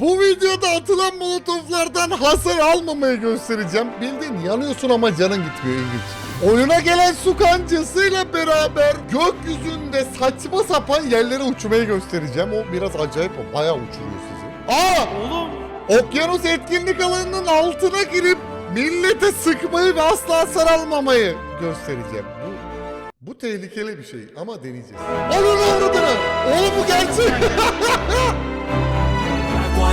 Bu videoda atılan molotoflardan hasar almamayı göstereceğim. Bildiğin yanıyorsun ama canın gitmiyor ilginç. Oyuna gelen su kancasıyla beraber gökyüzünde saçma sapan yerlere uçmayı göstereceğim. O biraz acayip o. Bayağı uçuruyor sizi. Aa! Oğlum Okyanus etkinlik alanının altına girip millete sıkmayı ve asla hasar almamayı göstereceğim. Bu bu tehlikeli bir şey ama deneyeceğiz. Onun avradını! Oğlum bu gerçek!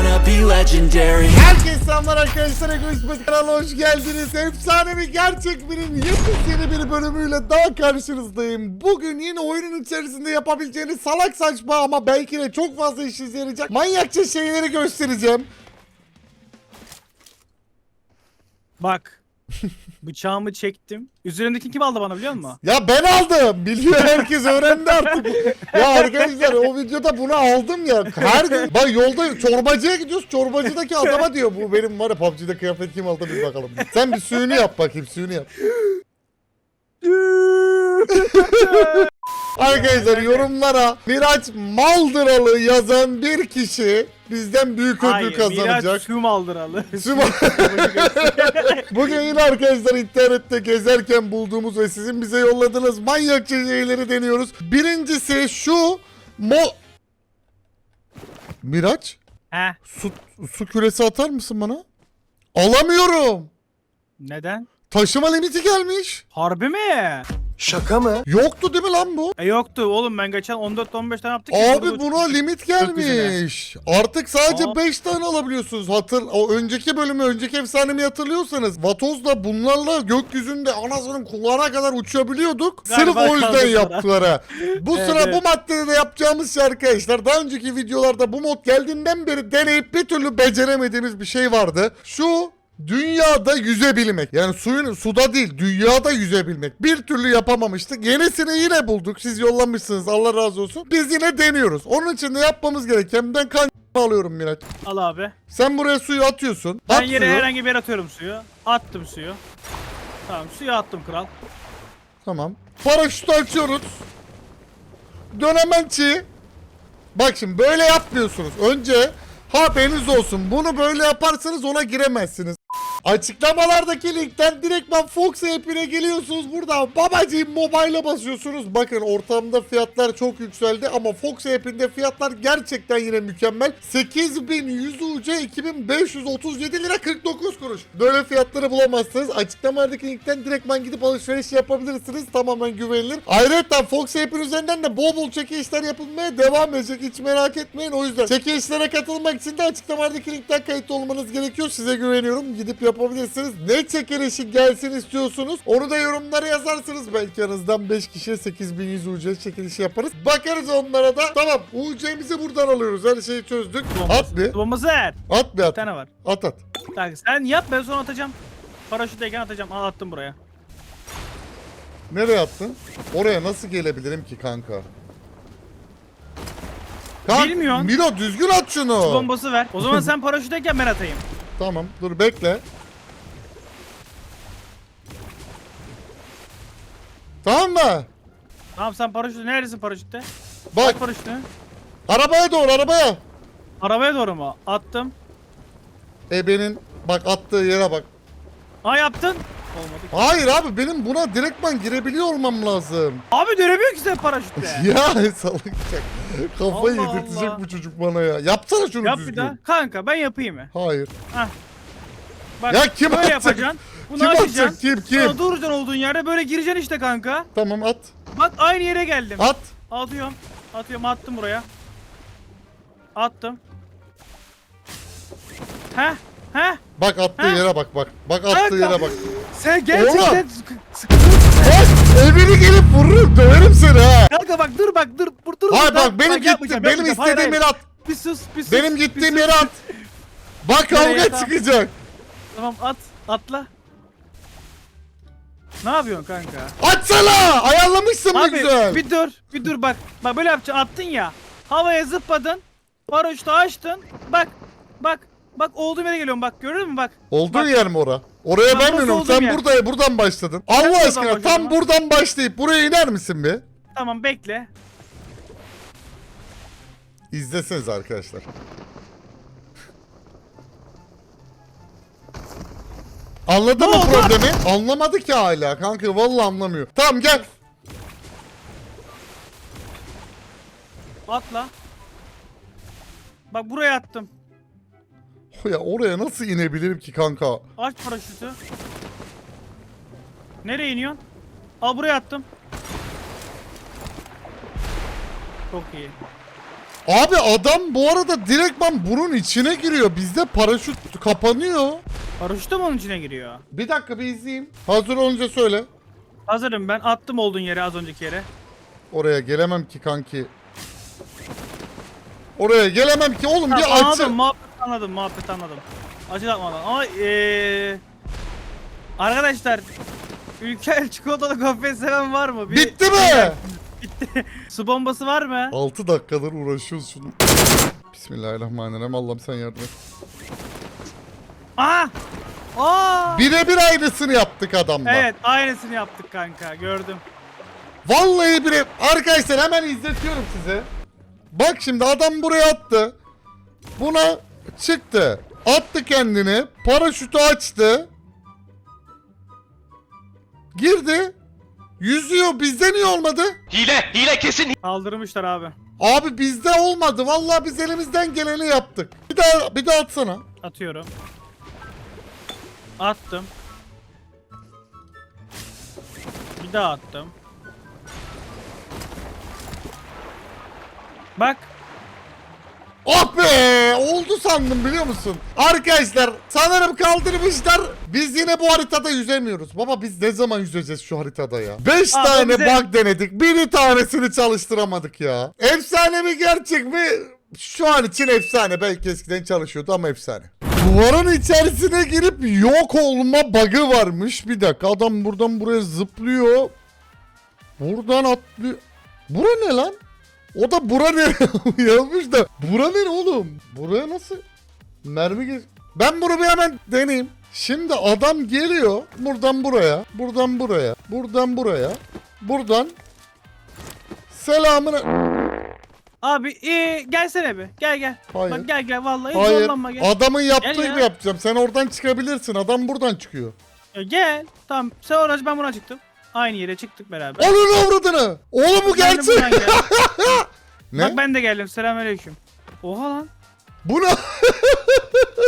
Wanna be legendary. Herkese selamlar arkadaşlar. Egoist kanalına hoş geldiniz. Efsane ve gerçek birinin yepyeni bir bölümüyle daha karşınızdayım. Bugün yine oyunun içerisinde yapabileceğiniz salak saçma ama belki de çok fazla işinize yarayacak manyakça şeyleri göstereceğim. bak. Bıçağımı çektim. Üzerindeki kim aldı bana biliyor musun? Ya ben aldım. Biliyor herkes öğrendi artık. ya arkadaşlar o videoda bunu aldım ya. Her gün bak yolda çorbacıya gidiyoruz. Çorbacıdaki adama diyor bu benim var ya PUBG'de kıyafet kim aldı bir bakalım. Sen bir suyunu yap bakayım suyunu yap. Arkadaşlar yorumlara Miraç Maldıralı yazan bir kişi bizden büyük ödül Hayır, kazanacak. Miraç Süm aldıralı. Süm- Bugün yine arkadaşlar internette gezerken bulduğumuz ve sizin bize yolladığınız manyakça şeyleri deniyoruz. Birincisi şu mo... Miraç He. su, su küresi atar mısın bana? Alamıyorum. Neden? Taşıma limiti gelmiş. Harbi mi? Şaka mı? Yoktu değil mi lan bu? E yoktu oğlum ben geçen 14-15 tane yaptık. ya, Abi burada buna limit gelmiş. Artık sadece Aa. 5 tane alabiliyorsunuz. Hatır o önceki bölümü, önceki efsanemi hatırlıyorsanız Vatoz'la bunlarla gökyüzünde anasının kulağına kadar uçabiliyorduk. Galiba Sırf o yüzden kaldı yaptılar ha. Bu Evet, sıra evet. bu maddede de yapacağımız şey arkadaşlar. Daha önceki videolarda bu mod geldiğinden beri deneyip bir türlü beceremediğimiz bir şey vardı. Şu Dünyada yüzebilmek. Yani suyun suda değil dünyada yüzebilmek. Bir türlü yapamamıştık. Yenisini yine bulduk. Siz yollamışsınız Allah razı olsun. Biz yine deniyoruz. Onun için de yapmamız gereken ben kan alıyorum Miraç. Al abi. Sen buraya suyu atıyorsun. Ben At yere suyu. herhangi bir yere atıyorum suyu. Attım suyu. Tamam suyu attım kral. Tamam. Paraşütü açıyoruz. Dönemençi. Bak şimdi böyle yapmıyorsunuz. Önce haberiniz olsun. Bunu böyle yaparsanız ona giremezsiniz. Açıklamalardaki linkten direktman Fox app'ine geliyorsunuz. Burada babacığım mobile'a basıyorsunuz. Bakın ortamda fiyatlar çok yükseldi ama Fox app'inde fiyatlar gerçekten yine mükemmel. 8100 UC 2537 lira 49 kuruş. Böyle fiyatları bulamazsınız. Açıklamalardaki linkten direktman gidip alışveriş yapabilirsiniz. Tamamen güvenilir. Ayrıca Fox app'in üzerinden de bol bol çekilişler yapılmaya devam edecek. Hiç merak etmeyin. O yüzden çekilişlere katılmak için de açıklamalardaki linkten kayıtlı olmanız gerekiyor. Size güveniyorum. Gidip yapabilirsiniz. Ne çekilişi gelsin istiyorsunuz? Onu da yorumlara yazarsınız. Belki aranızdan 5 kişiye 8100 UC çekilişi yaparız. Bakarız onlara da. Tamam. UC'mizi buradan alıyoruz. Her şeyi çözdük. At bir. Bombası ver. At bir Bir at. tane var. At at. Bak sen yap ben sonra atacağım. Paraşütteyken atacağım. Al attım buraya. Nereye attın? Oraya nasıl gelebilirim ki kanka? Kanka, Bilmiyorum. Milo düzgün at şunu. Bombası ver. O zaman sen paraşütteyken ben atayım. Tamam dur bekle. Tamam mı? Tamam sen paraşütte neredesin paraşütte? Bak At paraşütünü. arabaya doğru arabaya. Arabaya doğru mu? Attım. Ebenin bak attığı yere bak. Aa yaptın. Olmadı. Hayır abi benim buna direktman girebiliyor olmam lazım. Abi dönemiyor ki sen paraşütle. ya salakacak. Kafayı Allah yedirtecek Allah. bu çocuk bana ya. Yapsana şunu Yap düzgün. bir daha. Kanka ben yapayım mı? Hayır. Bak Ya kim böyle atacak? yapacaksın. Bunu Kim açacaksın. atacak? Kim kim? Sonra duracaksın olduğun yerde böyle gireceksin işte kanka. Tamam at. Bak aynı yere geldim. At. Atıyorum. Atıyorum attım buraya. Attım. Heh. Heh. Bak attığı Ha? yere bak bak. Bak attığı yere bak. Sen gerçekten. Bak evini gelip vururum döverim seni ha. Kanka bak dur bak dur. Dur dur. Hayır bak benim gitti yapmayacağım, benim istediğim yere at. Bir sus bir sus. Benim gittiğim yere at. Bak kavga çıkacak. Tamam at. Atla. Ne yapıyorsun kanka? Atsana! Ayarlamışsın mı Abi güzel? bir dur. Bir dur bak. Bak böyle yapacaksın. Attın ya. Havaya zıpladın. Paraşütü açtın. Bak. Bak. Bak olduğum yere geliyorum bak görüyor musun bak. Olduğu bak. yer mi ora? Oraya ben, ben. Sen burada buradan başladın. Ben Allah aşkına tam buradan başlayıp buraya iner misin bir? Tamam bekle. İzleseniz arkadaşlar. Anladın mı problemi? Anlamadı ki hala kanka vallahi anlamıyor. Tamam gel. Atla. Bak buraya attım. Ya oraya nasıl inebilirim ki kanka? Aç paraşütü. Nereye iniyorsun? Al buraya attım. Çok iyi. Abi adam bu arada direktman bunun içine giriyor. Bizde paraşüt kapanıyor. Paraşüt de mi onun içine giriyor? Bir dakika bir izleyeyim. Hazır olunca söyle. Hazırım ben. Attım olduğun yere az önceki yere. Oraya gelemem ki kanki. Oraya gelemem ki oğlum Ha, bir açı. anladım muhabbet anladım muhabbet anladım. Acı yapmadan ama eee Arkadaşlar Ülker çikolatalı gofret seven var mı? Bir- Bitti mi? Su bombası var mı? 6 dakikadır uğraşıyoruz şunu. Bismillahirrahmanirrahim. Allah'ım sen yardım et. Aa! Aa! Birebir aynısını yaptık adamla. Evet aynısını yaptık kanka gördüm. Vallahi bire... Arkadaşlar hemen izletiyorum size. Bak şimdi adam buraya attı. Buna çıktı. Attı kendini. Paraşütü açtı. Girdi. Yüzüyor. Bizde niye olmadı? Hile, hile kesin. Kaldırmışlar abi. Abi bizde olmadı. Vallahi biz elimizden geleni yaptık. Bir daha bir daha atsana. Atıyorum. Attım. Bir daha attım. Bak. Oh be! Oldu sandım biliyor musun? Arkadaşlar sanırım kaldırmışlar. Biz yine bu haritada yüzemiyoruz. Baba biz ne zaman yüzeceğiz şu haritada ya? 5 Abi tane bize- bug denedik. Biri tanesini çalıştıramadık ya. Efsane mi gerçek mi? Şu an için efsane. Belki eskiden çalışıyordu ama efsane. Duvarın içerisine girip yok olma bug'ı varmış. Bir dakika adam buradan buraya zıplıyor. Buradan atlıyor. Bura ne lan? O da bura ne yazmış da. Bura ne oğlum? Buraya nasıl? Mermi geç. Ben bunu bir hemen deneyeyim. Şimdi adam geliyor buradan buraya, buradan buraya, buradan buraya, buradan selamını... Abi ee, gelsene bir. Gel gel. Hayır. Bak gel gel vallahi Hayır, zorlanma gel. adamın yaptığı Gel ya. gibi yapacağım. Sen oradan çıkabilirsin. Adam buradan çıkıyor. Ya gel. Tamam sen oraya ben buna çıktım. Aynı yere çıktık beraber. Onun avradını. Oğlum bu Ben de gerçek. buradan. Ben de geldim. Selamünaleyküm. Oha lan. Bu ne?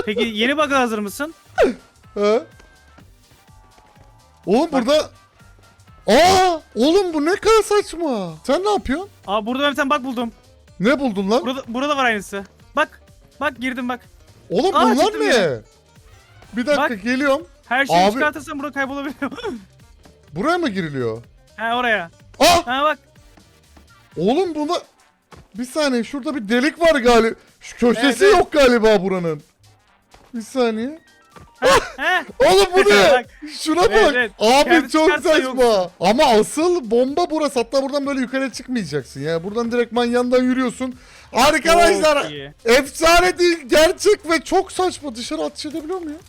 Peki yeni bug'a hazır mısın? He? Oğlum burada... Aa! Oğlum bu ne kadar saçma. Sen ne yapıyorsun? Aa burada ben bir tane bug buldum. Ne buldun lan? Burada, burada var aynısı. Bak. Bak girdim bak. Oğlum Aa, bunlar çıktım ne? yine. Bir dakika Bak. geliyorum. Her şeyi Abi- çıkartırsan burada kaybolabiliyor. Buraya mı giriliyor? ha oraya. Ah! Ha bak. Oğlum bunda... Bir saniye şurada bir delik var galiba. Şu köşesi Evet, evet. yok galiba buranın. Bir saniye. He. Oğlum bu ne? Bak. Şuna bak. Evet, evet. Abi Kendi çok çıkarsa saçma. Ama asıl bomba burası. Hatta buradan böyle yukarı çıkmayacaksın ya. Buradan direktman yandan yürüyorsun. Arkadaşlar Çok iyi. efsane değil gerçek ve çok saçma. Dışarı atış edebiliyor muyum?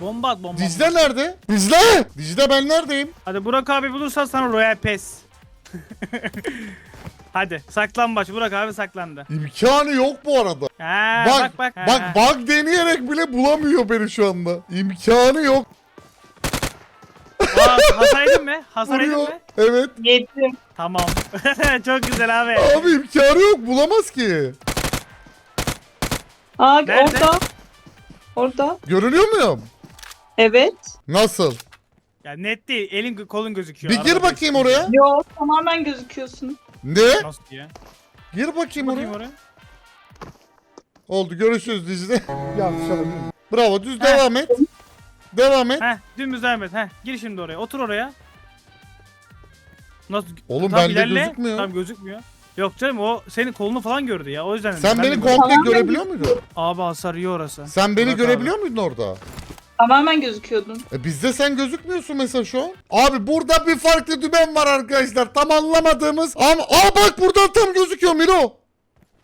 Bomba at bomba. Dicle nerede? Dicle! Dicle ben neredeyim? Hadi Burak abi bulursan sana Royal Pass. Hadi saklambaç Burak abi saklandı. İmkanı yok bu arada. Ha, Bak bak bak, bak. bak bug deneyerek bile bulamıyor beni şu anda. İmkanı yok. Aa, hasar yedin mi? Hasar yedin Vuruyor. mi? Evet. Yedim. Tamam. Çok güzel abi. Abi imkanı yok bulamaz ki. Aa Nerede? orada. Orada. Görünüyor muyum? Evet. Nasıl? Ya net değil. Elin kolun gözüküyor. Bir gir Arada bakayım gözüküyor. oraya. Yo tamamen gözüküyorsun. Ne? Nasıl? Gir bakayım Bakayım oraya. oraya. Oldu görüşürüz. Yanlış alabilirim. Bravo düz devam et. Devam et. Heh dümdüz devam et. Heh gir şimdi oraya. Otur oraya. Nasıl? Oğlum bende gözükmüyor. Tamam gözükmüyor. Yok canım o senin kolunu falan gördü ya. O yüzden. dedim. Sen Ben beni komple görebiliyor muydun? Abi hasar yiyor orası. Sen beni Bırak görebiliyor muydun orada? Tamamen gözüküyordun. E bizde sen gözükmüyorsun mesela şu an. Abi burada bir farklı dümen var arkadaşlar. Tam anlamadığımız. Ama aa bak buradan tam gözüküyor Miro.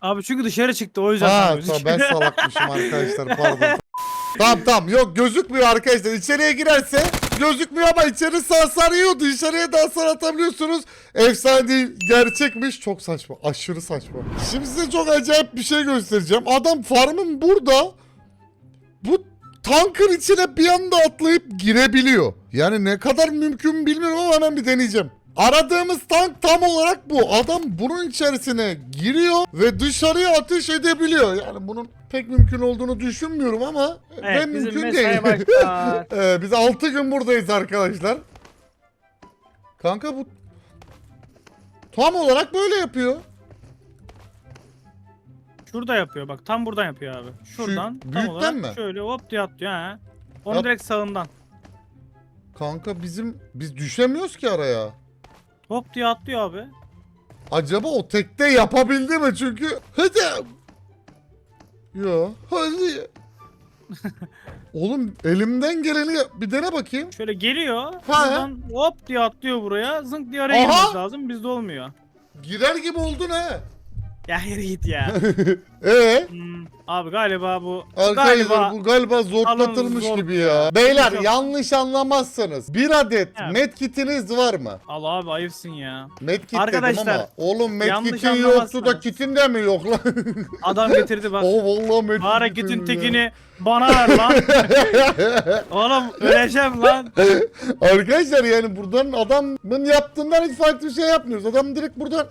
Abi çünkü dışarı çıktı o yüzden. Ha tamam ben salakmışım arkadaşlar pardon. tamam tamam yok gözükmüyor arkadaşlar. İçeriye girerse gözükmüyor ama içerisi hasar yiyor. Dışarıya da hasar atabiliyorsunuz. Efsane değil gerçekmiş. Çok saçma aşırı saçma. Şimdi size çok acayip bir şey göstereceğim. Adam farmın burada bu tankın içine bir anda atlayıp girebiliyor. Yani ne kadar mümkün bilmiyorum ama hemen bir deneyeceğim. Aradığımız tank tam olarak bu. Adam bunun içerisine giriyor ve dışarıya ateş edebiliyor. Yani bunun pek mümkün olduğunu düşünmüyorum ama Evet ben mümkün değil. Ee, biz 6 gün buradayız arkadaşlar. Kanka bu tam olarak böyle yapıyor. Şurada yapıyor bak tam buradan yapıyor abi. Şuradan tam büyükten olarak mi? şöyle hop diye atlıyor ha. Onu Yap. direkt sağından. Kanka bizim biz düşemiyoruz ki araya. Hop diye atlıyor abi. Acaba o tekte yapabildi mi? Çünkü hadi. Ya hadi. Oğlum elimden geleni yap- bir dene bakayım. Şöyle geliyor. Ha. Buradan hop diye atlıyor buraya. Zınk diye araya Aha. girmesi lazım. Bizde olmuyor. Girer gibi oldun he. Ya yürü git ya. Ee, Hmm, abi galiba bu arkadaşlar galiba bu galiba zorlatılmış Alın zor gibi ya. Beyler Yok. yanlış anlamazsanız bir adet Evet. medkitiniz var mı? al abi ayıpsın ya. Medkit dedim Arkadaşlar, ama oğlum yanlış medkitin yoktu da kitin de mi yok lan? Adam getirdi bak. o vallahi medkit. Hareketin tekini bana ver lan. Oğlum öleceğim lan. Arkadaşlar yani buradan adamın yaptığından hiç farklı bir şey yapmıyoruz. Adam direkt buradan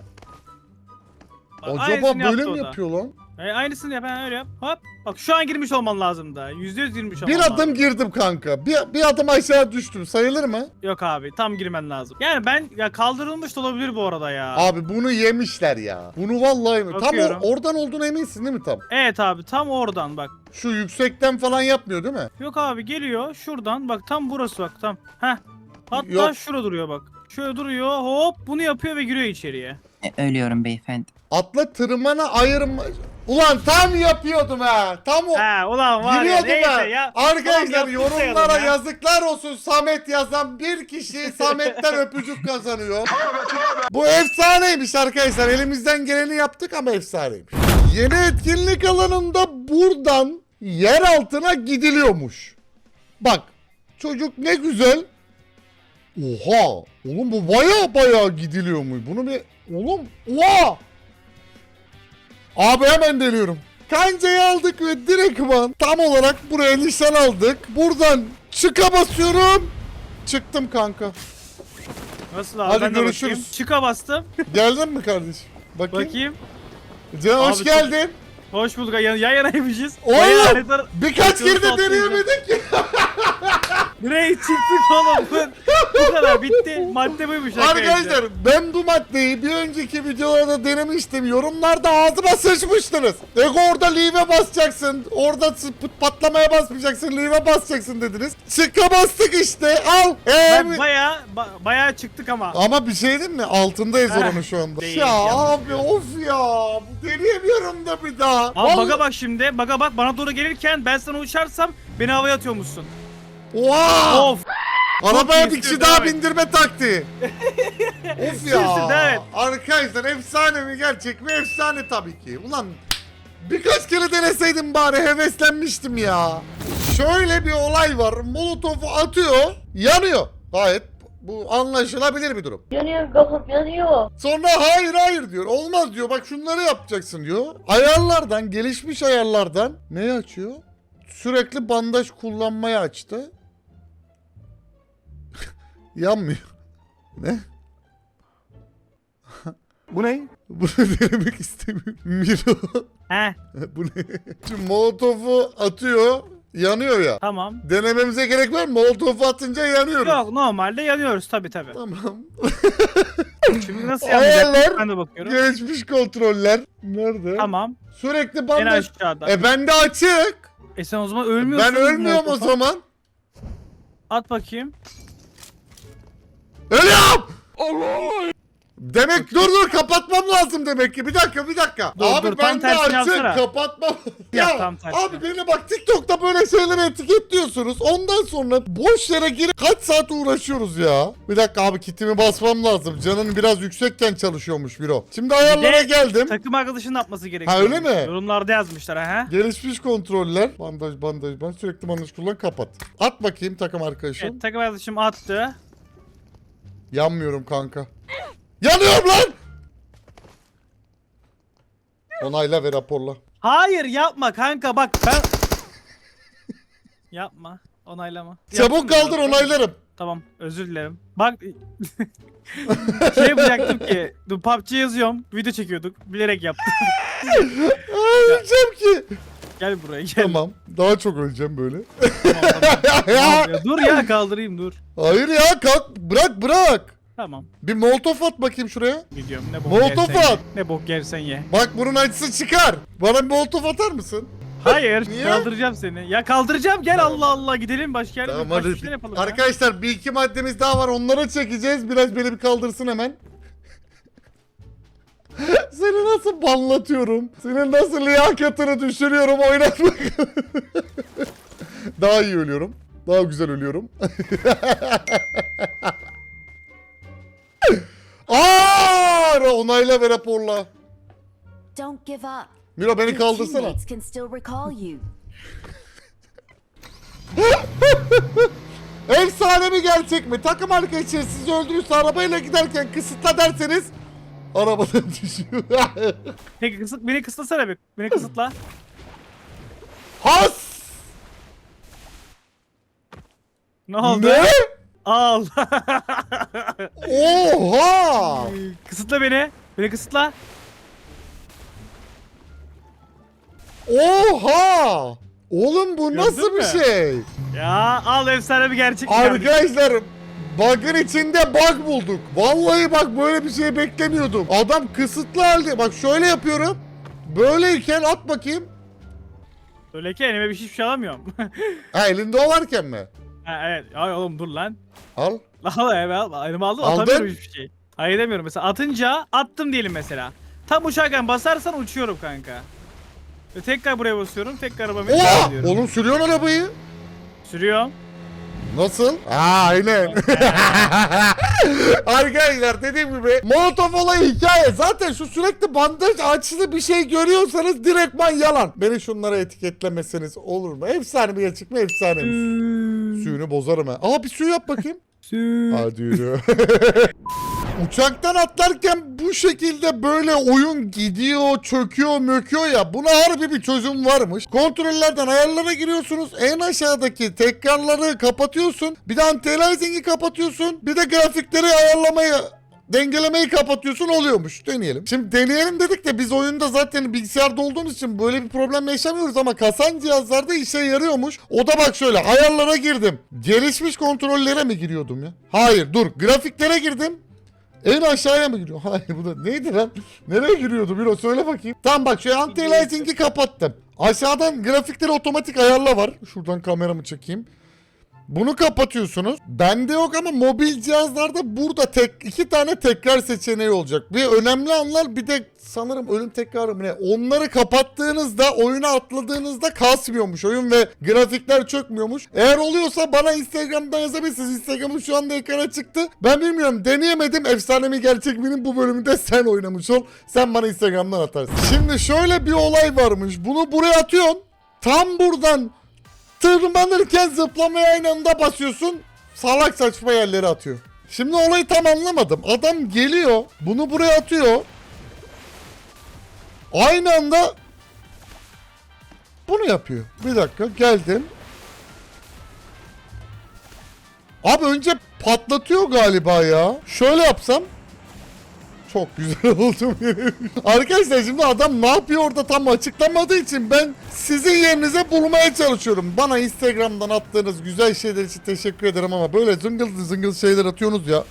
acaba aynısını böyle yaptı mi o da. yapıyor lan? E, aynısını yap ben öyle yap. Hop. Bak şu an girmiş olman lazım da. Yüzde yüz girmiş olman Bir lazım. adım girdim kanka. Bir, bir adım aşağı düştüm. Sayılır mı? Yok abi tam girmen lazım. Yani ben ya kaldırılmış da olabilir bu arada ya. Abi bunu yemişler ya. Bunu vallahi yemi- Tam Bakıyorum. o- oradan olduğunu eminsin değil mi tam? Evet abi tam oradan bak. Şu yüksekten falan yapmıyor değil mi? Yok abi geliyor şuradan bak tam burası bak tam. Heh. Hatta Yok. şurada duruyor bak. Şöyle duruyor hop bunu yapıyor ve giriyor içeriye. E, Ölüyorum beyefendi. Atla tırmana ayırma... Ulan tam yapıyordum ha. Tam o... He ulan var ya Giriyordum neyse ha. ya. Arkadaşlar yaptık yorumlara sayalım ya. yazıklar olsun Samet yazan bir kişi Samet'ten öpücük kazanıyor. Bu efsaneymiş arkadaşlar. Elimizden geleni yaptık ama efsaneymiş. Yeni etkinlik alanında buradan yer altına gidiliyormuş. Bak çocuk ne güzel. Oha! Oğlum bu baya baya gidiliyor mu? Bunu bir... Oğlum... Oha! Abi hemen deniyorum. Kancayı aldık ve direktman tam olarak buraya nişan aldık. Buradan çıka basıyorum. Çıktım kanka. Nasıl abi Hadi ben de görüşürüz. bakayım. Çıka bastım. Geldin mi kardeşim? Bakayım. Bakayım. Can hoş çok- geldin. Hoş bulduk. Yan, yan yanaymışız. Oğlum! Bayağı harita- Birkaç kere de Bakıyoruz deneyemedik. Buraya çıktık oğlum. Bu, kadar bitti. Madde buymuş Arkadaşlar ben bu maddeyi bir önceki videolarda denemiştim. Yorumlarda ağzıma sıçmıştınız. Ego orada leave'e basacaksın. Orada patlamaya basmayacaksın. Leave'e basacaksın dediniz. Çıka bastık işte. Al. Ee, Ben bayağı ba- bayağı çıktık ama. Ama bir şey değil mi? Altındayız oranın şu anda. değil, ya abi of ya. Deneyemiyorum da bir daha. Abi Vallahi- baga bak şimdi. Baga bak bana doğru gelirken ben sana uçarsam beni havaya atıyormuşsun. Oha! Of. Arabaya bir kişi daha bindirme taktiği. of ya. et. Arkadaşlar efsane mi gerçek mi? Efsane tabii ki. Ulan birkaç kere deneseydim bari heveslenmiştim ya. Şöyle bir olay var. Molotofu atıyor, yanıyor. Gayet bu anlaşılabilir bir durum. Yanıyor kafam yanıyor. Sonra hayır hayır diyor. Olmaz diyor. Bak şunları yapacaksın diyor. Ayarlardan, gelişmiş ayarlardan neyi açıyor? Sürekli bandaj kullanmayı açtı. Yanmıyor. Ne? Bu ne? Bunu denemek istemiyorum. Miro. He Bu ne? Şimdi molotofu atıyor. Yanıyor ya. tamam. Denememize gerek var mı? Molotofu atınca yanıyoruz. Yok normalde yanıyoruz tabi tabi. Tamam. Şimdi nasıl Ayarlar. yanacak? Ben de bakıyorum. Gelişmiş kontroller. Nerede? Tamam. Sürekli En bandaj. aşağıda. E bende açık. E sen o zaman ölmüyorsun. Ben ölmüyorum o Molotofa. zaman. At bakayım. Ölüyorum. Demek dur dur kapatmam lazım demek ki. Bir dakika bir dakika. Dur, abi dur, tam ben de tersini yapsana. kapatmam. Yap, ya tam tersini. abi beni bak TikTok'ta böyle şeyleri etiketliyorsunuz. Ondan sonra boş yere girip kaç saat uğraşıyoruz ya. Bir dakika abi kitimi basmam lazım. Canın biraz yüksekken çalışıyormuş Biro. Şimdi ayarlara de geldim. Takım arkadaşının yapması gerekiyor. Ha, öyle mi? Yorumlarda yazmışlar ha. Gelişmiş kontroller. Bandaj bandaj bandaj. Sürekli bandaj kullan kapat. At bakayım takım arkadaşım. Evet takım arkadaşım attı. Yanmıyorum kanka. Yanıyorum lan! Onayla ve raporla. Hayır yapma kanka bak ben Yapma. Onaylama. Çabuk kaldır onaylarım. Tamam özür dilerim. Bak şey yapacaktım ki dur PUBG yazıyorum video çekiyorduk bilerek yaptım. Öleceğim ki. Gel buraya gel. Tamam. Daha çok öleceğim böyle. Tamam, tamam. Tamam ya, dur ya kaldırayım dur. Hayır ya kalk bırak bırak. Tamam Bir molotof at bakayım şuraya. gidiyorum ne bok Molotof yersen ye. at. Ne bok yersen ye. Bak bunun acısı çıkar. Bana bir molotof atar mısın? Hayır Niye? kaldıracağım seni. Ya kaldıracağım gel Allah Allah gidelim başka yere. Tamam başka hadi. şeyler yapalım ya. Arkadaşlar bir iki maddemiz daha var. Onları çekeceğiz. Biraz beni bir kaldırsın hemen. Seni nasıl banlatıyorum? Senin nasıl liyakatını düşürüyorum oynatmak. daha iyi ölüyorum. Daha güzel ölüyorum. Aa, onayla ve raporla. Don't give up. Miro beni kaldırsana. teammates can still recall you. Efsane mi gerçek mi? Takım arkadaşı sizi öldürürse arabayla giderken kısıtla derseniz arabadan düşüyor. Peki kısıt, beni kısıtlasana bir. Beni kısıtla. Has! Ne oldu? Ne? Al. Oha! kısıtla beni. Beni kısıtla. Oha! Oğlum bu Gördün nasıl bir mü? şey? Ya al efsane bir gerçek. bir. Arkadaşlar bug'ın içinde bug bulduk. Vallahi bak böyle bir şey beklemiyordum. Adam kısıtlı halde. Bak şöyle yapıyorum. Böyleyken at bakayım. Öyle ki elime bir şey, hiçbir şey alamıyorum. Ha elinde o varken mi? ha, evet. Ay oğlum dur lan. Al. Al elime al. Elime aldım Aldın. atamıyorum hiçbir şey. Hayır demiyorum mesela atınca attım diyelim mesela. Tam uçarken basarsan uçuyorum kanka. Ve tekrar buraya basıyorum. Tekrar arabamı Oha! Oğlum sürüyorsun arabayı. Sürüyorum. Nasıl? Aa, aynen. Arkadaşlar dediğim gibi Molotov olayı hikaye. Zaten şu sürekli bandaj açılı bir şey görüyorsanız direktman yalan. Beni şunlara etiketlemeseniz olur mu? Efsane mi gerçek mi? Efsane mi? Suyunu bozarım ha. Aa bir suyu yap bakayım. Hadi yürü. Uçaktan atlarken bu şekilde böyle oyun gidiyor, çöküyor, möküyor ya. Buna harbi bir çözüm varmış. Kontrollerden ayarlara giriyorsunuz. En aşağıdaki tekrarları kapatıyorsun. Bir de anti-aliasing'i kapatıyorsun. Bir de grafikleri ayarlamayı dengelemeyi kapatıyorsun oluyormuş. Deneyelim. Şimdi deneyelim dedik de biz oyunda zaten bilgisayarda olduğumuz için böyle bir problem yaşamıyoruz ama kasan cihazlarda işe yarıyormuş. O da bak şöyle ayarlara girdim. Gelişmiş kontrollere mi giriyordum ya? Hayır dur grafiklere girdim. En aşağıya mı giriyor? Hayır bu da neydi lan? Nereye giriyordu Biro söyle bakayım. Tamam bak şu anti-aliasing'i kapattım. Aşağıdan grafikleri otomatik ayarla var. Şuradan kameramı çekeyim. Bunu kapatıyorsunuz. Bende yok ama mobil cihazlarda burada tek iki tane tekrar seçeneği olacak. Bir önemli anlar bir de sanırım ölüm tekrarı mı ne? Onları kapattığınızda oyuna atladığınızda kasmıyormuş oyun ve grafikler çökmüyormuş. Eğer oluyorsa bana Instagram'dan yazabilirsiniz. Instagram'ım şu anda ekrana çıktı. Ben bilmiyorum deneyemedim. Efsane mi gerçek miyim bu bölümde sen oynamış ol. Sen bana Instagram'dan atarsın. Şimdi şöyle bir olay varmış. Bunu buraya atıyorsun. Tam buradan tırmanırken zıplamaya aynı anda basıyorsun. Salak saçma yerlere atıyor. Şimdi olayı tam anlamadım. Adam geliyor. Bunu buraya atıyor. Aynı anda bunu yapıyor. Bir dakika geldim. Abi önce patlatıyor galiba ya. Şöyle yapsam. Çok güzel oldum. Arkadaşlar şimdi adam ne yapıyor orada tam açıklamadığı için ben sizin yerinize bulmaya çalışıyorum. Bana Instagram'dan attığınız güzel şeyler için teşekkür ederim ama böyle zıngıl zıngıl şeyler atıyorsunuz ya.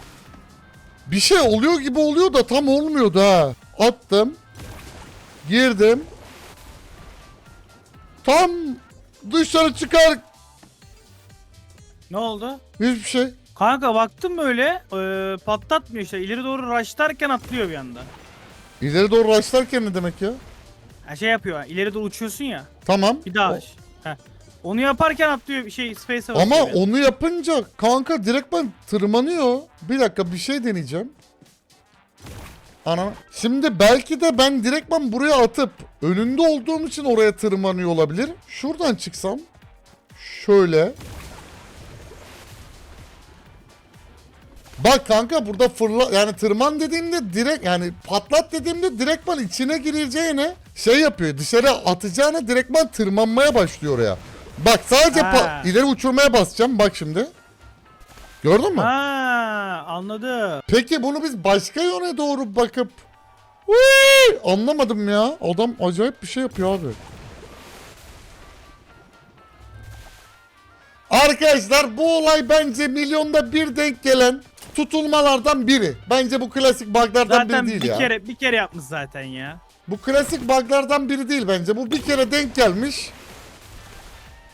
Bir şey oluyor gibi oluyor da tam olmuyordu ha. Attım. Girdim. Tam dışarı çıkar Ne oldu? hiçbir şey. Kanka baktım böyle e, patlatmıyor işte. İleri doğru rushlarken atlıyor bir anda. İleri doğru başlarken ne demek ya? Ha şey yapıyor. ileri doğru uçuyorsun ya. Tamam. Bir daha O-. Heh. Onu yaparken atlıyor bir şey space'e Ama basıyor. onu yapınca kanka direkt ben tırmanıyor. Bir dakika bir şey deneyeceğim. Ana. Şimdi belki de ben direktman buraya atıp önünde olduğum için oraya tırmanıyor olabilir. Şuradan çıksam. Şöyle. Bak kanka burada fırla yani tırman dediğimde direkt yani patlat dediğimde direktman içine gireceğine şey yapıyor. Dışarı atacağına direktman tırmanmaya başlıyor oraya. Bak sadece Ha. pa- ileri uçurmaya basacağım bak şimdi. Gördün mü? Ha anladım. Peki bunu biz başka yöne doğru bakıp Uy! anlamadım ya. Adam acayip bir şey yapıyor abi. Arkadaşlar bu olay bence milyonda bir denk gelen tutulmalardan biri. Bence bu klasik buglardan Zaten biri değil bir ya. kere bir kere yapmış zaten ya. Bu klasik buglardan biri değil bence. Bu bir kere denk gelmiş.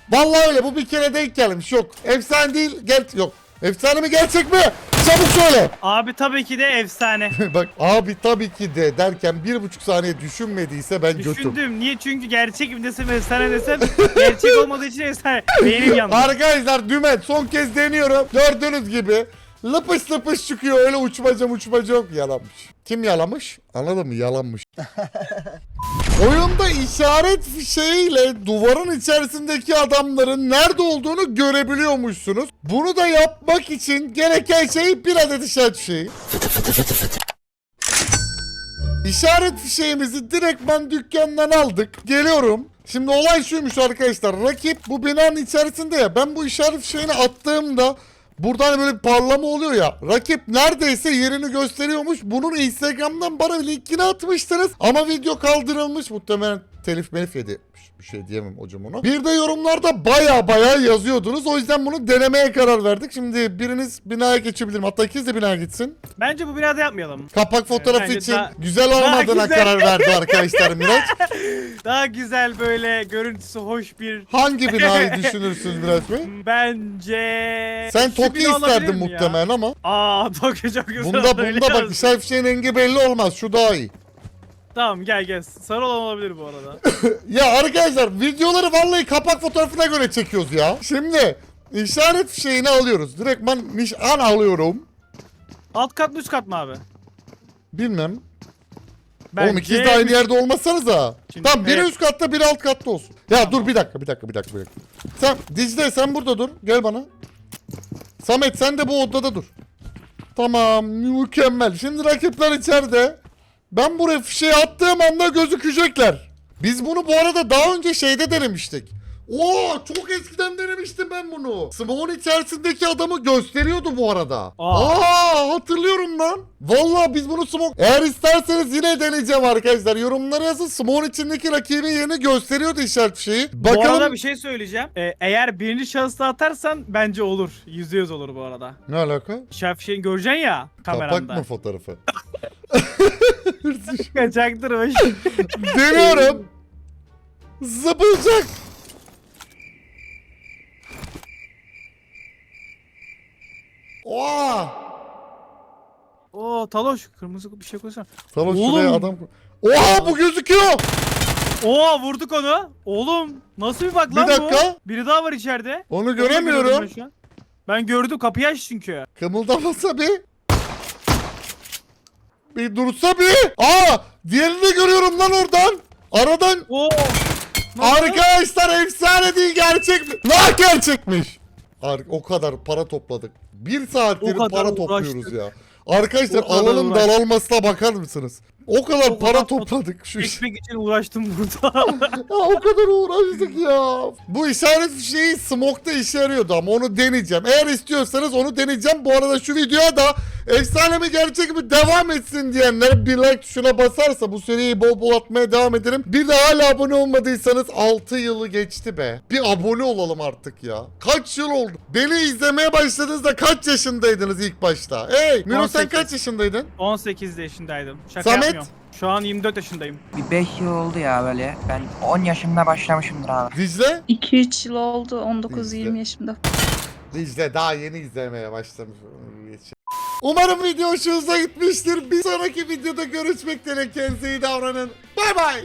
Vallahi öyle bu bir kere denk gelmiş. Yok. Efsane değil. Gel yok. Efsane mi gerçek mi? Çabuk söyle. Abi tabii ki de efsane. Bak abi tabii ki de derken bir buçuk saniye düşünmediyse ben götüm. Düşündüm. Niye? Çünkü gerçek mi desem efsane desem gerçek olmadığı için efsane. Beynim yandı. Arkadaşlar dümen son kez deniyorum. Gördüğünüz gibi lıpış lıpış çıkıyor. Öyle uçmaca uçmaca yok. Yalanmış. Kim yalamış? Anladın mı? Yalanmış. Oyunda işaret fişeğiyle duvarın içerisindeki adamların nerede olduğunu görebiliyormuşsunuz. Bunu da yapmak için gereken şey bir adet işaret fişeği. İşaret fişeğimizi direktman dükkandan aldık. Geliyorum. Şimdi olay şuymuş arkadaşlar. Rakip bu binanın içerisinde ya. Ben bu işaret fişeğini attığımda buradan böyle bir parlama oluyor ya. Rakip neredeyse yerini gösteriyormuş. Bunun Instagram'dan bana linkini atmıştınız. Ama video kaldırılmış. Muhtemelen telif melif yedi. Bir şey diyemem hocam ona. Bir de yorumlarda baya baya yazıyordunuz. O yüzden bunu denemeye karar verdik. Şimdi biriniz binaya geçebilirim. Hatta ikiniz de binaya gitsin. Bence bu binada yapmayalım. Kapak fotoğrafı Bence için daha- güzel daha olmadığına güzel. karar verdi arkadaşlar Miraç. Daha güzel böyle görüntüsü hoş bir Hangi binayı düşünürsünüz Miraç Bey? bence Sen Şu Toki bina olabilir isterdin mi ya? muhtemelen ama Aa Toki çok güzel. bunda olabilir bunda bak fişeğin rengi belli olmaz. Şu daha iyi. Tamam gel gel. Sarı olan olabilir bu arada. Ya arkadaşlar videoları vallahi kapak fotoğrafına göre çekiyoruz ya. Şimdi işaret fişeğini alıyoruz. Direkt ben nişan alıyorum. Alt kat mı üst kat mı abi? Bilmem. Bence Oğlum ikiniz de aynı yerde olmasanız ha. Şimdi- Tamam biri evet. üst katta biri alt katta olsun. Ya dur bir dakika bir dakika bir dakika bir dakika. Sen Dicle sen burada dur. Gel bana. Samet sen de bu odada dur. Tamam mükemmel. Şimdi rakipler içeride. Ben buraya fişeği attığım anda gözükecekler. Biz bunu bu arada daha önce şeyde denemiştik. Oo çok eskiden denemiştim ben bunu. Smoke'un içerisindeki adamı gösteriyordu bu arada. Aa. Aa hatırlıyorum lan. Vallahi biz bunu Smoke... Eğer isterseniz yine deneyeceğim arkadaşlar. Yorumlara yazın. Smoke'un içindeki rakibin yerini gösteriyordu işaret şeyi. Bu Bakalım. arada bir şey söyleyeceğim. Ee, eğer birinci şahısla atarsan bence olur. Yüzde yüz olur bu arada. Ne alaka? Şef şeyin göreceksin ya Kapak kameranda. mı fotoğrafı? Kaçaktırmış. Deniyorum. Zıpılacak. Oha! Oo Taloş kırmızı bir şey koysana. Tamam Oğlum. şuraya adam... Oha bu gözüküyor! Oo vurduk onu. Oğlum nasıl bir bak Bir lan dakika. bu? Biri daha var içeride. Onu göremiyorum. Ben, şu an. ben gördüm kapıyı aç çünkü. Kımıldamasa bir. Bir dursa bir. Aa! Diğerini de görüyorum lan oradan. Aradan. Oo. Arkadaşlar efsane değil gerçek mi? Lan gerçekmiş. O kadar para topladık. Bir saattir para uğraştık. topluyoruz ya. Arkadaşlar alanın uğraştık. daralmasına bakar mısınız? O kadar para topladık şu iş. Ekmek için uğraştım burada. Ya o kadar uğraştık ya. Bu işaret fişeği smoke'da işe yarıyordu ama onu deneyeceğim. Eğer istiyorsanız onu deneyeceğim. Bu arada şu videoya da efsane mi gerçek mi devam etsin diyenler bir like tuşuna basarsa bu seriyi bol bol atmaya devam ederim. Bir de hala abone olmadıysanız 6 yılı geçti be. Bir abone olalım artık ya. Kaç yıl oldu? Beni izlemeye başladığınızda kaç yaşındaydınız ilk başta? Hey Miro sen 18. kaç yaşındaydın? 18 yaşındaydım. Şaka Samet? Yapmıyorum. Şu an 24 yaşındayım. Bir 5 yıl oldu ya böyle. Ben 10 yaşımda başlamışımdır abi. Dicle? 2-3 yıl oldu. Bizde. 19-20 yaşımda. Dicle daha yeni izlemeye başlamış. Umarım video hoşunuza gitmiştir. Bir sonraki videoda görüşmek dileğiyle kendinize iyi davranın. Bay bay.